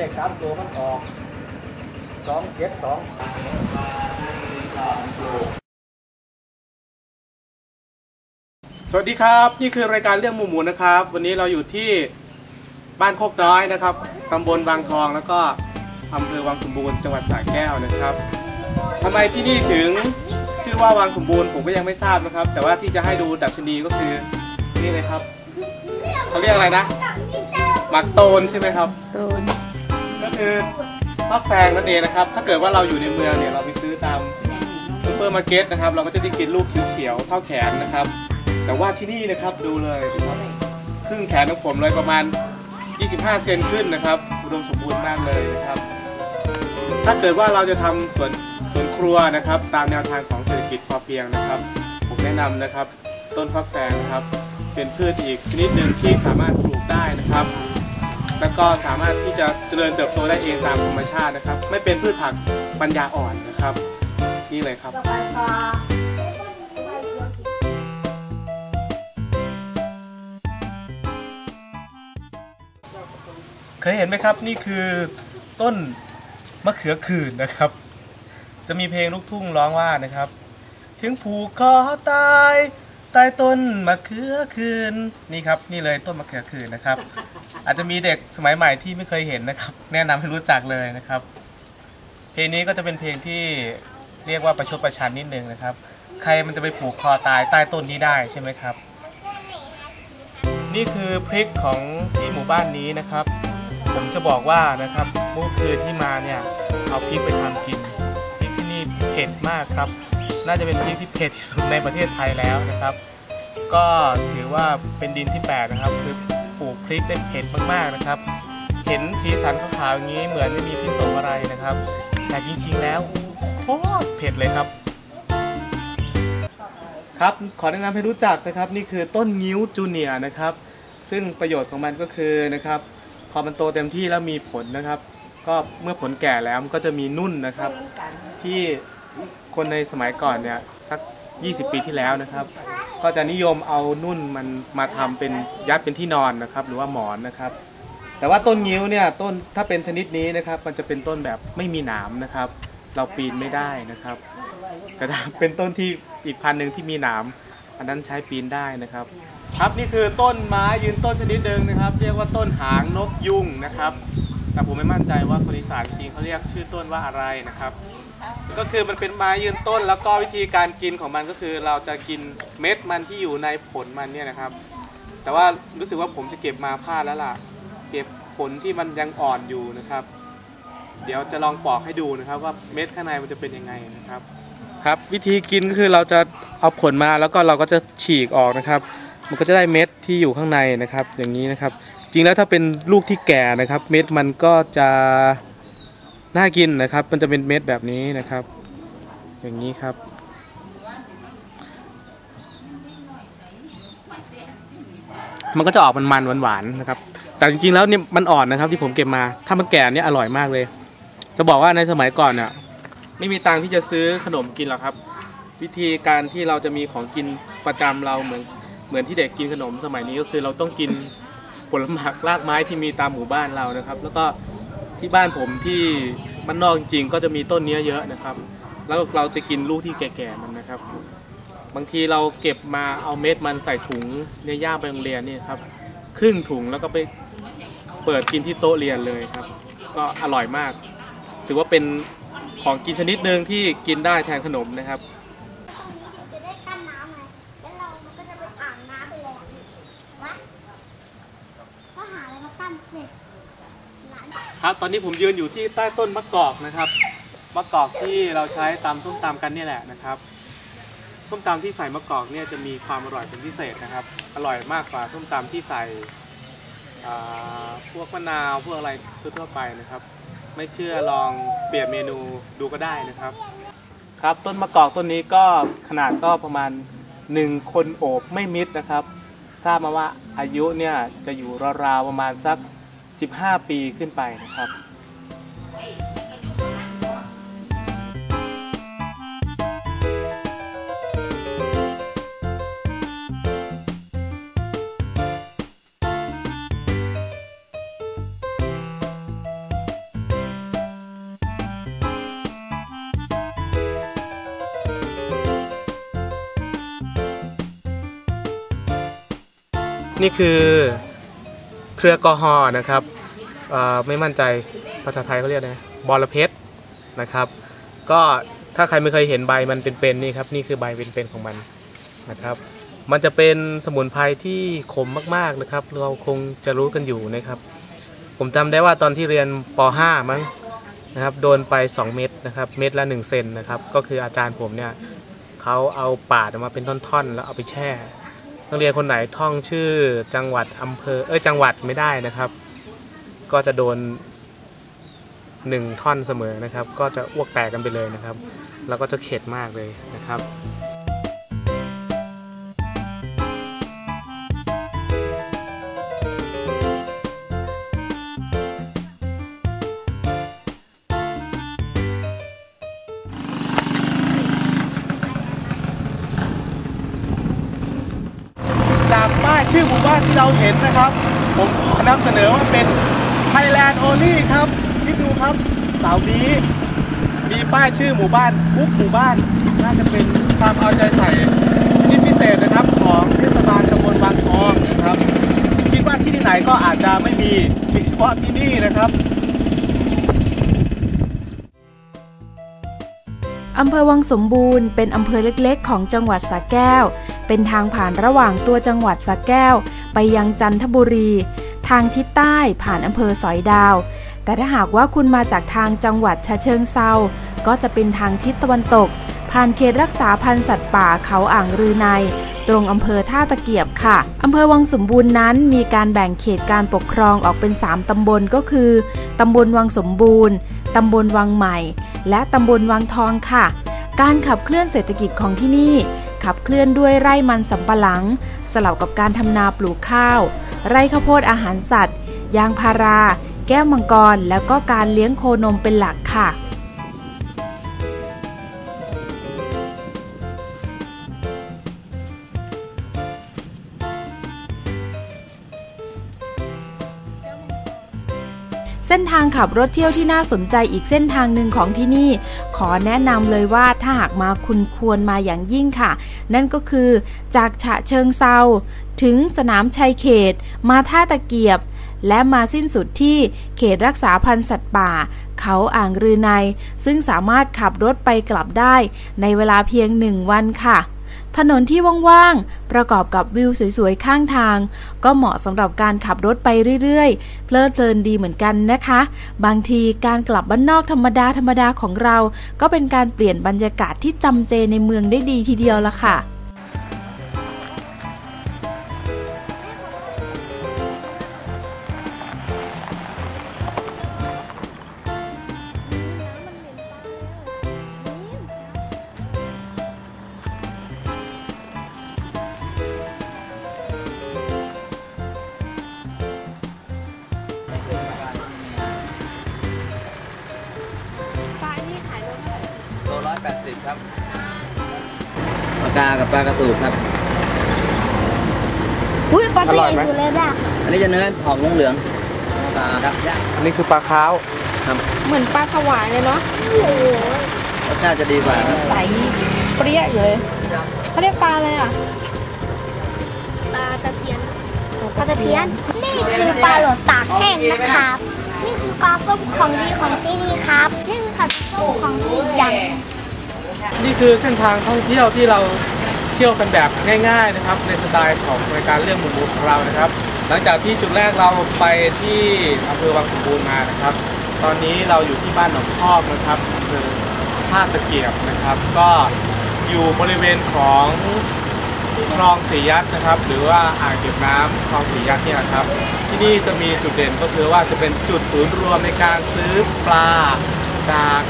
เลขสามตัวมันออกสองเจ็ดสองสวัสดีครับ นี่คือรายการเรื่องหมูหมูนะครับ วันนี้เราอยู่ที่บ้านโคกน้อยนะครับตำบลบางทองแล้วก็อำเภอวังสมบูรณ์จังหวัดสระแก้วนะครับทำไมที่นี่ถึงชื่อว่าวังสมบูรณ์ผมก็ยังไม่ทราบนะครับ แต่ว่าที่จะให้ดูดัชนีก็คือนี่เลยครับเขาเรียกอะไรนะหมักโตนใช่ไหมครับโดน ก็คือฟักแฟงนั่นเองนะครับ ถ้าเกิดว่าเราอยู่ในเมืองเนี่ยเราไปซื้อตามซูเปอร์มาร์เก็ตนะครับ เราก็จะได้กินลูกเขียวๆเท่าแขนนะครับ แต่ว่าที่นี่นะครับดูเลยนะครับครึ่งแขนของผมเลยประมาณ 25 เซนขึ้นนะครับอุดมสมบูรณ์มากเลยนะครับ ถ้าเกิดว่าเราจะทำสวนสวนครัวนะครับ ตามแนวทางของเศรษฐกิจพอเพียงนะครับ ผมแนะนำนะครับ ต้นฟักแฟงนะครับ เป็นพืชอีกชนิดหนึ่งที่สามารถปลูกได้นะครับ แล้วก็สามารถที่จะเจริญเติบโตได้เองตามธรรมชาตินะครับ ไม่เป็นพืชผักปัญญาอ่อนนะครับ นี่เลยครับ เคยเห็นไหมครับนี่คือต้นมะเขือขื่นนะครับ จะมีเพลงลูกทุ่งร้องว่านะครับ ถึงผูกคอตาย ใต้ต้นมะเขือขื่นนี่ครับนี่เลยต้นมะเขือขื่นนะครับ อาจจะมีเด็กสมัยใหม่ที่ไม่เคยเห็นนะครับ แนะนำให้รู้จักเลยนะครับ เพลงนี้ก็จะเป็นเพลงที่เรียกว่าประชดประชันนิดนึงนะครับ ใครมันจะไปผูกคอตายใต้ต้นนี้ได้ใช่ไหมครับ นี่คือพริกของที่หมู่บ้านนี้นะครับ ผมจะบอกว่านะครับเมื่อคืนที่มาเนี่ยเอาพริกไปทำกินพริกที่นี่เผ็ดมากครับ น่าจะเป็นพริกที่เผ็ดที่สุดในประเทศไทยแล้วนะครับ ก็ถือว่าเป็นดินที่แปลกนะครับ คือปลูกพริกได้เผ็ดมากๆนะครับ เห็นสีสันขาวๆอย่างนี้เหมือนไม่มีพิษสงอะไรนะครับ แต่จริงๆแล้วโคตรเผ็ดเลยครับ ครับขอแนะนำให้รู้จักนะครับ นี่คือต้นงิ้วจูเนียนะครับ ซึ่งประโยชน์ของมันก็คือนะครับพอมันโตเต็มที่แล้วมีผลนะครับ ก็เมื่อผลแก่แล้วมันก็จะมีนุ่นนะครับ ที่ คนในสมัยก่อนเนี่ยสัก 20 ปีที่แล้วนะครับ ก็จะนิยมเอานุ่นมันมาทำเป็นยัดเป็นที่นอนนะครับ หรือว่าหมอนนะครับ แต่ว่าต้นงิ้วเนี่ยต้นถ้าเป็นชนิดนี้นะครับ มันจะเป็นต้นแบบไม่มีหนามนะครับ เราปีนไม่ได้นะครับ แต่ถ้าเป็นต้นที่อีกพันหนึ่งที่มีหนามอันนั้นใช้ปีนได้นะครับ ครับนี่คือต้นไม้ยืนต้นชนิดหนึ่งนะครับ เรียกว่าต้นหางนกยุงนะครับ แต่ผมไม่มั่นใจว่าคนอีสานจริงเขาเรียกชื่อต้นว่าอะไรนะครับ ก็คือมันเป็นไม้ยืนต้นแล้วก็วิธีการกินของมันก็คือเราจะกินเม็ดมันที่อยู่ในผลมันเนี่ยนะครับ แต่ว่ารู้สึกว่าผมจะเก็บมาพลาดแล้วล่ะ เก็บผลที่มันยังอ่อนอยู่นะครับ เดี๋ยวจะลองปอกให้ดูนะครับ ว่าเม็ดข้างในมันจะเป็นยังไงนะครับ ครับ วิธีกินก็คือเราจะเอาผลมาแล้วก็เราก็จะฉีกออกนะครับ มันก็จะได้เม็ดที่อยู่ข้างในนะครับ อย่างนี้นะครับ จริงแล้วถ้าเป็นลูกที่แก่นะครับ เม็ดมันก็จะน่ากินนะครับ มันจะเป็นเม็ดแบบนี้นะครับ อย่างนี้ครับ มันก็จะออกมันมันๆหวานๆนะครับ แต่จริงๆแล้วเนี่ยมันอ่อนนะครับ ที่ผมเก็บมา ถ้ามันแก่เนี่ยอร่อยมากเลย จะบอกว่าในสมัยก่อนเนี่ยไม่มีตังค์ที่จะซื้อขนมกินหรอกครับ วิธีการที่เราจะมีของกินประจำเราเหมือนเหมือนที่เด็กกินขนมสมัยนี้ก็คือเราต้องกิน ผลไม้รากไม้ที่มีตามหมู่บ้านเรานะครับ แล้วก็ที่บ้านผมที่บ้านนอกจริงๆก็จะมีต้นเนี้ยเยอะนะครับ แล้วเราจะกินลูกที่แก่ๆมันนะครับ บางทีเราเก็บมาเอาเม็ดมันใส่ถุงเนี่ยย่าไปโรงเรียนนี่ครับครึ่งถุงแล้วก็ไปเปิดกินที่โต๊ะเรียนเลยครับ ก็อร่อยมาก ถือว่าเป็นของกินชนิดหนึ่งที่กินได้แทนขนมนะครับ จะได้กั้นน้ำไงแล้วเรามันก็จะไปอ่างน้ำไปเลยอะวะก็ ปั้นเสร็จครับตอนนี้ผมยืนอยู่ที่ใต้ต้นมะกอกนะครับมะกอกที่เราใช้ตำส้มตำกันเนี่ยแหละนะครับส้มตำที่ใส่มะกอกเนี่ยจะมีความอร่อยเป็นพิเศษนะครับ อร่อยมากกว่าส้มตำที่ใส่พวกมะนาวพวกอะไรทั่วๆไปนะครับ ไม่เชื่อลองเปลี่ยนเมนูดูก็ได้นะครับ ครับต้นมะกอกต้นนี้ก็ขนาดก็ประมาณ 1 คนโอบไม่มิดนะครับ ทราบมาว่าอายุเนี่ยจะอยู่ราวๆประมาณสัก 15 ปีขึ้นไปนะครับ นี่คือเครือกอฮอนะครับไม่มั่นใจภาษาไทยเขาเรียกนะบอระเพ็ดนะครับ ก็ถ้าใครไม่เคยเห็นใบมันเป็นๆนี่ครับนี่คือใบเป็นๆของมันนะครับ มันจะเป็นสมุนไพรที่ขมมากๆนะครับ เราคงจะรู้กันอยู่นะครับ ผมจำได้ว่าตอนที่เรียนป .5 มั้งนะครับโดนไป 2 เม็ดนะครับเม็ดละ 1 เซนนะครับก็คืออาจารย์ผมเนี่ยเขาเอาปาดออกมาเป็นท่อนๆ แล้วเอาไปแช่ นักเรียนคนไหนท่องชื่อจังหวัดอำเภอเอ้ยจังหวัดไม่ได้นะครับ ก็จะโดนหนึ่งท่อนเสมอนะครับ ก็จะอ้วกแตกกันไปเลยนะครับ แล้วก็จะเข็ดมากเลยนะครับ ชื่อหมู่บ้านที่เราเห็นนะครับ ผมขอนำเสนอว่าเป็นไทยแลนด์โอลี่ครับคิดดูครับเสาร์นี้มีป้ายชื่อหมู่บ้านทุกหมู่บ้านน่าจะเป็นความเอาใจใส่ที่พิเศษนะครับของเทศบาลตำบลบางทองนะครับ คิดว่าที่ไหนก็อาจจะไม่มีมีเฉพาะที่นี่นะครับ อำเภอวังสมบูรณ์เป็นอำเภอเล็กๆ ของจังหวัดสระแก้ว เป็นทางผ่านระหว่างตัวจังหวัดสระแก้ว ไปยังจันทบุรี ทางทิศใต้ผ่านอำเภอสอยดาว แต่ถ้าหากว่าคุณมาจากทางจังหวัดฉะเชิงเซา ก็จะเป็นทางทิศตะวันตก ผ่านเขตรักษาพันธุ์สัตว์ป่าเขาอ่างรือในตรงอำเภอท่าตะเกียบค่ะ อำเภอวังสมบูรณ์นั้นมีการแบ่งเขตการปกครองออกเป็น 3 ตำบลก็คือ ตำบลวังสมบูรณ์ ตำบลวังใหม่ และตำบลวังทองค่ะ การขับเคลื่อนเศรษฐกิจของที่นี่ ขับเคลื่อนด้วยไร่มันสำปะหลัง สลับกับการทำนาปลูกข้าว ไร่ข้าวโพดอาหารสัตว์ ยางพารา แก้วมังกร แล้วก็การเลี้ยงโคนมเป็นหลักค่ะ เส้นทางขับรถเที่ยวที่น่าสนใจอีกเส้นทางหนึ่งของที่นี่ ขอแนะนำเลยว่าถ้าหากมาคุณควรมาอย่างยิ่งค่ะ นั่นก็คือจากฉะเชิงเซาถึงสนามชัยเขต มาท่าตะเกียบ และมาสิ้นสุดที่เขตรักษาพันธุ์สัตว์ป่า เขาอ่างรือใน ซึ่งสามารถขับรถไปกลับได้ในเวลาเพียงหนึ่งวันค่ะ ถนนที่ว่างๆ ประกอบกับวิวสวยๆ ข้างทาง ก็เหมาะสำหรับการขับรถไปเรื่อยๆ เพลิดเพลินดีเหมือนกันนะคะ บางทีการกลับบ้านนอกธรรมดาธรรมดาของเรา ก็เป็นการเปลี่ยนบรรยากาศที่จำเจในเมืองได้ดีทีเดียวละค่ะ กากับปลากระสูบครับ อุ้ยปลาอตัวร่ใหอยญ่ไหมสุดเลยแบบอันนี้จะเนื้อหอมเหลืองๆปลาครับย่างอันนี้คือปลาค้าวครับเหมือนปลาถวายเลยเนาะโอ้โหรสชาติจะดีกว่าครับใสเปรี้ยอยู่เลยเขาเรียกปลาอะไรอะปลาตะเพียนปลาตะเพียน นี่คือปลาหลดตากแห้งนะครับ นี่คือปลาต้มของดีของที่นี่ครับนี่คือขัดต้มของดีอีกอย่าง นี่คือเส้นทางท่องเที่ยวที่เราเที่ยวกันแบบง่าย ๆนะครับ ในสไตล์ของรายการเรื่องหมู่ๆของเรานะครับ หลังจากที่จุดแรกเราไปที่อำเภอวังสมบูรณ์มานะครับ ตอนนี้เราอยู่ที่บ้านหนองคอกนะครับอำเภอท่าตะเกียบนะครับ ก็อยู่บริเวณของคลองสียัดนะครับ หรือว่าอ่างเก็บน้ำคลองสียัดเนี่ยครับ ที่นี่จะมีจุดเด่นก็คือว่าจะเป็นจุดศูนย์รวมในการซื้อปลาจาก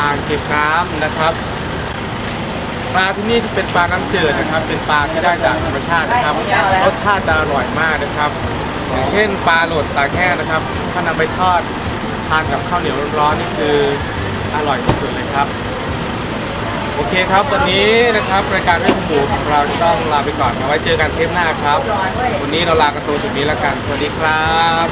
อ่างเก็บน้ำนะครับปลาที่นี่จะเป็นปลาน้ำจืดนะครับ เป็นปลาที่ได้จากธรรมชาตินะครับรสชาติจะอร่อยมากนะครับ อย่างเช่น ปลาโหลดตากแห้งนะครับ ถ้านำไปทอดทานกับข้าวเหนียวร้อนๆนี่คืออร่อยสุดๆเลยครับ โอเคครับวันนี้นะครับรายการเรื่องหมูของเราจะต้องลาไปก่อนเอาไว้เจอกันเทปหน้าครับ วันนี้เราลากันตัวจุดนี้แล้วกัน สวัสดีครับ